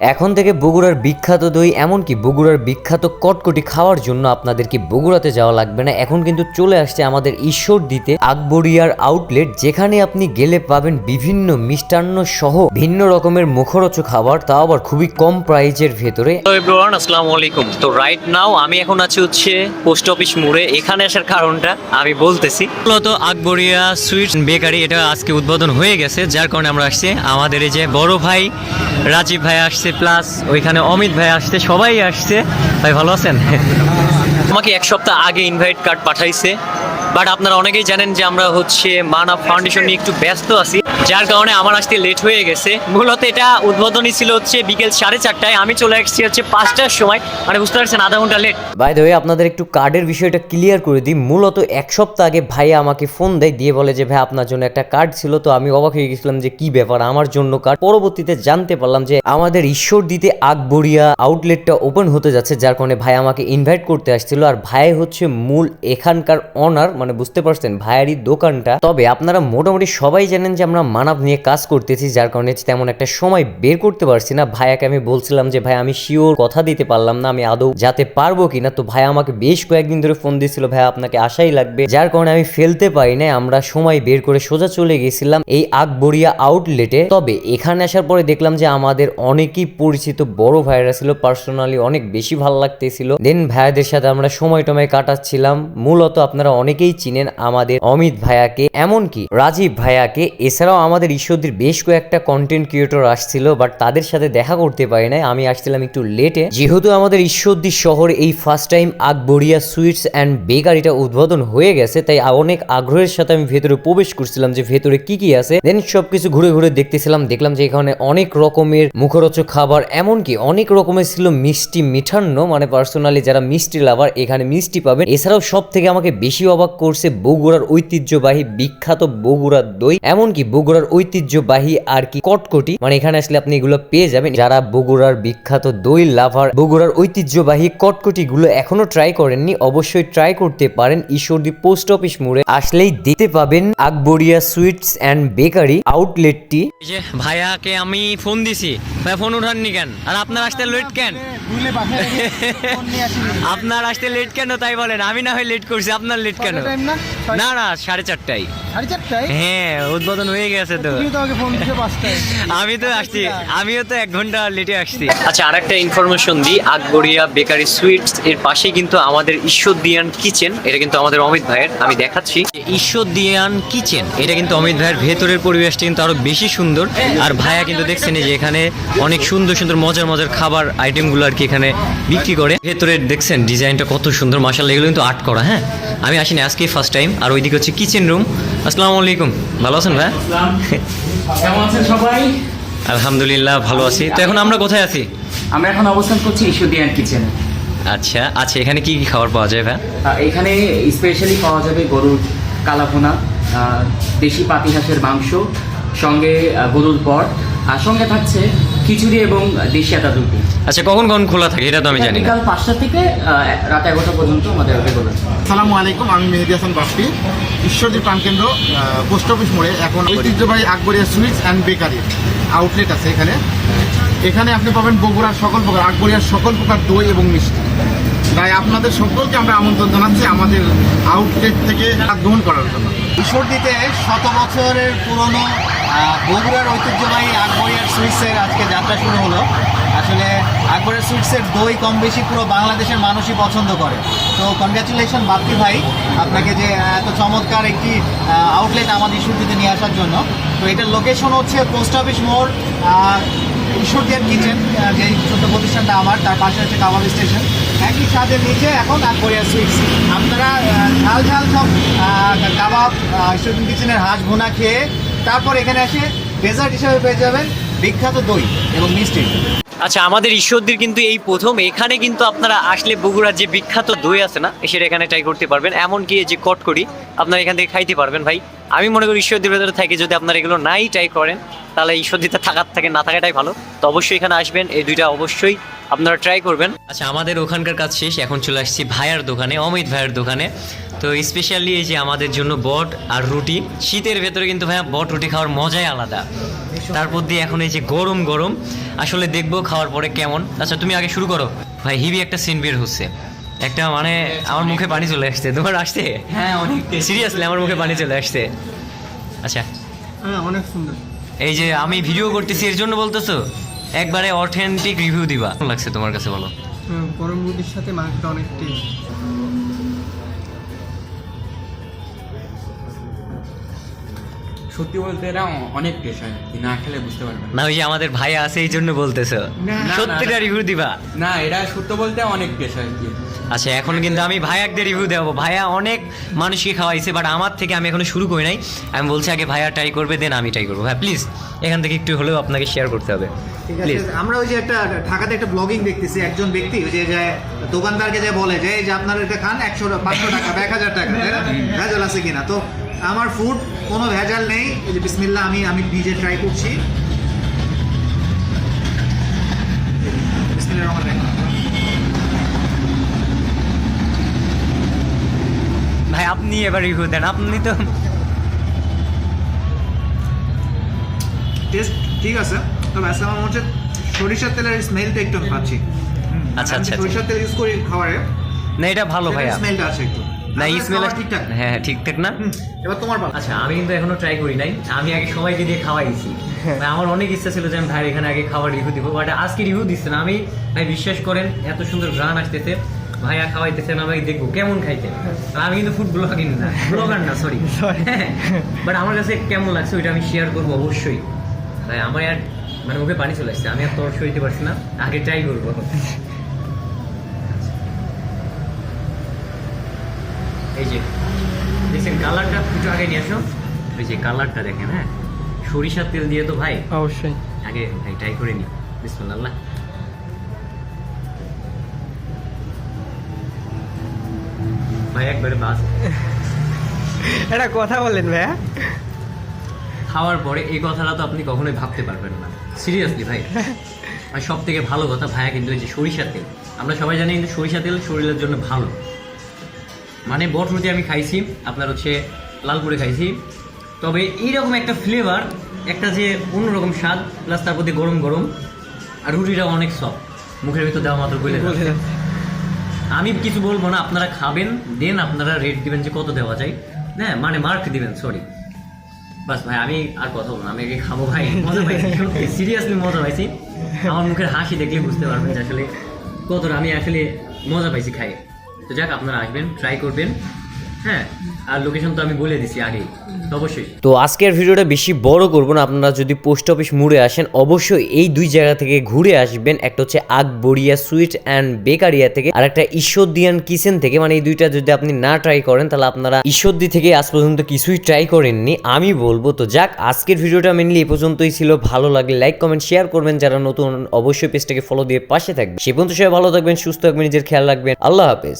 এখন থেকে বগুড়ার বিখ্যাত দই, এমনকি বগুড়ার বিখ্যাত কটকটি খাওয়ার জন্য আপনাদেরকে বগুড়াতে যাওয়া লাগবে না। এখন কিন্তু চলে আসছে আমাদের ঈশ্বর দিতে আকবরিয়ার আউটলেট যেখানে আপনি গেলে পাবেন বিভিন্ন মিষ্টান্ন সহ ভিন্ন রকমের মুখরোচক খাবার, তাও আবার খুবই কম প্রাইজের ভেতরে। আসসালামু আলাইকুম। তো রাইট নাও আমি এখন আছি হচ্ছে পোস্ট অফিস মোড়ে। এখানে আসার কারণটা আমি বলতেছি। মূলত আকবরিয়া সুইটস বেকারি এটা আজকে উদ্বোধন হয়ে গেছে, যার কারণে আমরা আসছি। আমাদের এই যে বড় ভাই রাজীব ভাই আসছে প্লাস ওইখানে অমিত ভাই আসছে, সবাই আসছে। ভাই, ভালো আছেন? তোমাকে এক সপ্তাহ আগে ইনভাইট কার্ড পাঠাইছে। বাট আপনারা অনেকেই জানেন যে আমরা হচ্ছে মানা ফাউন্ডেশন নিয়ে একটু ব্যস্ত আছি, যার কারণে আমার আসতে লেট হয়ে গেছে। মূলত এটা উদ্বোধনী ছিল হচ্ছে বিকেল সাড়ে চারটায়। আমি চলে আসছি হচ্ছে পাঁচটার সময়। মানে বুঝতে পারছেন, আধা ঘণ্টা লেট বাই দ্য আপনাদের একটু কার্ডের বিষয়টা ক্লিয়ার করে দিই। মূলত এক সপ্তাহ আগে ভাইয়া আমাকে ফোন দেয়, দিয়ে বলে যে, ভাই, আপনার জন্য একটা কার্ড ছিল। তো আমি অবাক হয়ে গেছিলাম যে, কি ব্যাপার? আমার জন্য কার্ড পরবর্তীতে জানতে পারলাম যে, আমাদের ঈশ্বর দিতে আকবরিয়া আউটলেটটা ওপেন হতে যাচ্ছে, যার কারণে ভাই আমাকে ইনভাইট করতে আসছিল। আর ভাই হচ্ছে মূল এখানকার অনার মানে বুঝতে পারছেন, ভাইয়ারই দোকানটা। তবে আপনারা মোটামুটি সবাই জানেন যে আমরা মানব নিয়ে কাজ করতেছি, যার কারণে তেমন একটা সময় বের করতে পারছি না। ভাইয়াকে আমি বলছিলাম যে, ভাই, আমি শিওর কথা দিতে পারলাম না, আমি আদৌ যেতে পারব কিনা। তো ভাই আমাকে বেশ কয়েকদিন ধরে ফোন দিয়েছিল ভাই আপনাকে আশাই লাগবে। যার কারণে আমি ফেলতে পারি না আমরা সময় বের করে সোজা চলে গেছিলাম এই আকবরিয়া আউটলেটে তবে এখানে আসার পরে দেখলাম যে, আমাদের অনেকই পরিচিত বড় ভাইরা ছিল পার্সোনালি অনেক বেশি ভালো লাগতেছিল। দেন ভাইয়াদের সাথে আমরা সময় টময় কাটাচ্ছিলাম। মূলত আপনারা অনেকেই চিনেন আমাদের অমিত ভাইয়াকে, এমনকি রাজীব ভাইয়াকে। এছাড়াও আমাদের ঈশ্বরদীর বেশ কয়েকটা কন্টেন্ট ক্রিয়েটর আসছিল বাট তাদের সাথে দেখা করতে পারি নাই। আমি আসছিলাম একটু লেটে যেহেতু আমাদের ঈশ্বরদী শহরে এই first time Akbaria sweets and বেকারিটা উদ্বোধন হয়ে গেছে, তাই অনেক আগ্রহের সাথে আমি ভেতরে প্রবেশ করছিলাম যে ভেতরে কি কি আছে। দেন সবকিছু ঘুরে ঘুরে দেখতেছিলাম, দেখলাম যে এখানে অনেক রকমের মুখরোচক খাবার, এমনকি অনেক রকমের ছিল মিষ্টি মিঠান্ন। মানে পার্সোনালি যারা মিষ্টি লাভার এখানে মিষ্টি পাবেন। এছাড়াও সব থেকে আমাকে বেশি অবাক করছে বগুড়ার ঐতিহ্যবাহী বিখ্যাত বগুড়ার দই এমনকি বগুড়ার ঐতিহ্যবাহী আর কি কটকটি। মানে এখানে আসলে আপনি এগুলো পেয়ে যাবেন। যারা বগুড়ার বিখ্যাত দই লাভার বগুড়ার ঐতিহ্যবাহী কটকটি গুলো এখনও ট্রাই করেননি অবশ্যই ট্রাই করতে পারেন। ঈশ্বরদী পোস্ট অফিস মোড়ে আসলেই দেখতে পাবেন আকবরিয়া সুইটস অ্যান্ড বেকারি আউটলেটটি ভাইয়াকে আমি ফোন দিছি। ভাই ফোন উঠাননি কেন? আর আপনার আসতে লেট কেন। আপনার আসতে লেট কেন তাই বলেন? আমি না হয় লেট করছি আপনার লেট কেন? Time না? না না সাড়ে চারটায়। সাড়ে চারটায়? হ্যাঁ উদ্বোধন হয়ে গেছে তো। আমাকে ফোন দিছো পাঁচটায়। আমি তো আসছি। আমিও তো এক ঘণ্টা লেটে আসছি। আচ্ছা আরেকটা ইনফরমেশন দিই। আকবরিয়া বেকারি সুইটস এর পাশেই কিন্তু আমাদের ঈশ্বরদিয়ান কিচেন এটা কিন্তু আমাদের অমিত ভাইয়ের। আমি দেখাচ্ছি। যে ঈশ্বরদিয়ান কিচেন এটা কিন্তু অমিত ভাইয়ের ভেতরের পরিবেশটা কিন্তু আরও বেশি সুন্দর। আর ভাইয়া কিন্তু দেখছেন যে এখানে অনেক সুন্দর সুন্দর মজার মজার খাবার আইটেমগুলো আর কি এখানে বিক্রি করে। ভেতরে দেখছেন ডিজাইনটা কত সুন্দর মাসাল্লাহ এগুলো কিন্তু আর্ট করা হ্যাঁ? আমি আসিনি আজকে ফার্স্ট টাইম আর ওইদিকে হচ্ছে কিচেন রুম আসসালামু আলাইকুম। ভালো আছেন ভাই? কেমন আছেন সবাই? আলহামদুলিল্লাহ ভালো আছি। তো এখন আমরা কোথায় আছি? আমরা এখন অবস্থান করছি ইস্যুদিয়ান কিচেনে আচ্ছা আচ্ছা এখানে কি কি খাবার পাওয়া যায় ভাই? এখানে স্পেশালি পাওয়া যাবে গরুর কালাভুনা আহ, দেশি পাতি হাঁসের মাংস সঙ্গে গরুর পট আর সঙ্গে থাকছে খিচুড়ি এবং দেশি আদা রুটি আচ্ছা কখন কখন খোলা থাকে এটা তো আমি জানি না। বিকাল পাঁচটা থেকে রাত এগারোটা পর্যন্ত আমাদের রেগুলার সালামু আলাইকুম আমি মেহেদি হাসান বাপ্পি ঈশ্বরদী প্রাণকেন্দ্র পোস্ট অফিস মোড়ে এখন ঐতিহ্যবাহী Akbaria sweets and bakery outlet আছে এখানে। এখানে আপনি পাবেন বগুড়ার সকল প্রকার আকবরিয়ার সকল প্রকার দই এবং মিষ্টি। তাই আপনাদের সকলকে আমরা আমন্ত্রণ জানাচ্ছি আমাদের আউটলেট থেকে গ্রহণ করার জন্য। ঈশ্বরদীতে শত বছরের পুরনো বগুড়ার ঐতিহ্যবাহী আকবরিয়ার সুইটসের আজকে যাত্রা শুরু হলো। আসলে আকবরের সুইটসের দই কম বেশি পুরো বাংলাদেশের মানুষই পছন্দ করে। তো কনগ্রাচুলেশন বাপ্পি ভাই আপনাকে যে এত চমৎকার একটি আউটলেট আমাদের ঈশ্বরদীতে নিয়ে আসার জন্য। তো এটার লোকেশন হচ্ছে পোস্ট অফিস মোড় আহ, ঈশ্বরদিয়ার কিচেন যে ছোট্ট প্রতিষ্ঠানটা আমার তার পাশে হচ্ছে কাবাব স্টেশন একই ছাদের নিচে এখন আকবরিয়া সুইটস। আপনারা ঝাল ঝাল সব কাবাব ঈশ্বরদিন কিচেনের হাঁস ভুনা খেয়ে তারপর এখানে এসে ডেজার্ট হিসেবে পেয়ে যাবেন বিখ্যাত দই এবং মিষ্টি। আচ্ছা আমাদের ঈশ্বরদীর কিন্তু এই প্রথম। এখানে কিন্তু আপনারা আসলে বগুড়ার যে বিখ্যাত দই আছে না সেটা এখানে ট্রাই করতে পারবেন। এমনকি যে কটকরি আপনারা এখান থেকে খাইতে পারবেন ভাই। আমি মনে করি ঈশ্বরদীর ভেতরে থেকে যদি আপনারা এগুলো নাই ট্রাই করেন তাহলে ঈশ্বরদীতে থাকার থাকে না থাকাটাই ভালো। তো অবশ্যই এখানে আসবেন এই দুইটা অবশ্যই আপনারা ট্রাই করবেন। আচ্ছা আমাদের ওখানকার কাজ শেষ। এখন চলে আসছি ভাইয়ার দোকানে অমিত ভাইয়ের দোকানে। তো স্পেশালি এই যে আমাদের জন্য বট আর রুটি শীতের ভেতরে কিন্তু ভাইয়া বট রুটি খাওয়ার মজাই আলাদা। তারপর দিয়ে এখন এই যে গরম গরম আসলে দেখব খাওয়ার পরে কেমন। আচ্ছা তুমি আগে শুরু করো। ভাই হিবি একটা সিন বের হচ্ছে। একটা মানে আমার মুখে পানি চলে আসছে। তোমার আসছে? হ্যাঁ অনেক সিরিয়াসলি আমার মুখে পানি চলে আসছে। আচ্ছা। হ্যাঁ অনেক সুন্দর। এই যে আমি ভিডিও করতেছি এর জন্য বলতেছো? একবারে অথেন্টিক রিভিউ দিবা। লাগছে তোমার কাছে বলো? গরম রুটির সাথে মাংসটা অনেক টেস্ট সত্যি বলতে এরা অনেক কি না খেলে বুঝতে পারবেন না। ওই যে আমাদের ভাই আছে এই জন্য বলতেছো? সত্যিটা রিভিউ দিবা? না এরা সত্য বলতে অনেক কি আচ্ছা এখন কিন্তু আমি ভাইয়াকদের রিভিউ দেবো ভাইয়া অনেক মানুষকে খাওয়াইছে বাট আমার থেকে আমি এখনও শুরু করি নাই। আমি বলছি আগে ভাইয়া ট্রাই করবে দেন আমি ট্রাই করব। হ্যাঁ প্লিজ এখান থেকে একটু হলেও আপনাকে শেয়ার করতে হবে। ঠিক প্লিজ আছে আমরা ওই যে একটা ঢাকাতে একটা ব্লগিং দেখতেছি একজন ব্যক্তি ওই যে দোকানদারকে যে বলে যে এই যে আপনার এটা খান একশো পাঁচশো টাকা বা এক হাজার টাকা তাই না? ভেজাল আছে কিনা? তো আমার ফুড কোনো ভেজাল নেই। এই যে বিসমিল্লা আমি আমি নিজে ট্রাই করছি। ভাই আপনি এবার রিভিউ দেন। আপনি তো টেস্ট ঠিক আছে। তবে আজকে আমার মনে হচ্ছে সরিষার তেলের স্মেলটা একটু পাচ্ছি। আচ্ছা, আচ্ছা, সরিষার তেল ইউজ করি খাবারে। না এটা ভালো ভাই স্মেলটা আছে একটু। না স্মেল ঠিকঠাক হ্যাঁ হ্যাঁ ঠিকঠাক না? এবার তোমার আচ্ছা আমি কিন্তু এখনও ট্রাই করি নাই। আমি আগে সবাইকে দিয়ে খাওয়াইছি। ভাই, আমার অনেক ইচ্ছা ছিল যে আমি ভাই এখানে আগে খাবার রিভিউ দিব বাট আজকে রিভিউ দিচ্ছে না। আমি ভাই বিশ্বাস করেন এত সুন্দর আসতেছে। ভাইয়া খাওয়াইতেছেন দেখব কেমন খাইতে। আমি কিন্তু ফুড ব্লগার না ব্লগার না সরি বাট আমার কাছে কেমন লাগছে ওইটা আমি শেয়ার করব অবশ্যই। ভাই আমার আর মানে মুখে পানি চলে আসছে আমি আর তর্স হইতে পারছি না। আগে ট্রাই করব। এই যে দেখছেন কালারটা একটু আগে নিয়ে আসো। ওই যে কালারটা দেখেন হ্যাঁ? সরিষার তেল দিয়ে তো ভাই। অবশ্যই। আগে ভাই ট্রাই করে নি বিসমুল্লাহ। ভাই একবারে বাস। এটা কথা বলেন ভাইয়া খাওয়ার পরে এই কথাটা তো আপনি কখনোই ভাবতে পারবেন না। সিরিয়াসলি ভাই। আর সব থেকে ভালো কথা ভাইয়া কিন্তু এই যে সরিষার তেল। আমরা সবাই জানি কিন্তু সরিষা তেল শরীরের জন্য ভালো। মানে বটরুটি আমি খাইছি আপনার হচ্ছে লালপুরে খাইছি। তবে এইরকম একটা ফ্লেভার একটা যে অন্যরকম স্বাদ প্লাস তার প্রতি গরম গরম আর রুটিটা অনেক সফট মুখের ভিতর দেওয়া মাত্র গলে আমি কিছু বলব না আপনারা খাবেন দেন আপনারা রেট দিবেন যে কত দেওয়া যায়। হ্যাঁ মানে মার্ক দিবেন সরি বাস ভাই আমি আর কথা বলব না আমি খাব ভাই মজা পাইছি। সিরিয়াসলি মজা পাইছি। আমার মুখের হাসি দেখলে বুঝতে পারবেন যে আসলে কতটা আমি আসলে মজা পাইছি খাই তো যাক, আপনারা আসবেন ট্রাই করবেন হ্যাঁ? আর লোকেশন তো আমি বলে দিছি আগেই, তো অবশ্যই। তো আজকের ভিডিওটা বেশি বড় করব না, আপনারা যদি পোস্ট অফিস মুড়ে আসেন, অবশ্যই এই দুই জায়গা থেকে ঘুরে আসবেন। একটা হচ্ছে আকবরিয়া সুইট অ্যান্ড বেকারিয়া থেকে, আর একটা ঈশ্বরদিয়ান কিচেন থেকে। মানে এই দুইটা যদি আপনি না ট্রাই করেন, তাহলে আপনারা ঈশ্বরদি থেকে আজ পর্যন্ত কিছুই ট্রাই করেননি, আমি বলব। তো যাক, আজকের ভিডিওটা মেনলি এই পর্যন্তই ছিল। ভালো লাগলে লাইক কমেন্ট শেয়ার করবেন। যারা নতুন, অবশ্যই পেজটাকে ফলো দিয়ে পাশে থাকবেন। সে পর্যন্ত সবাই ভালো থাকবেন, সুস্থ থাকবেন, নিজের খেয়াল রাখবেন। আল্লাহ হাফেজ।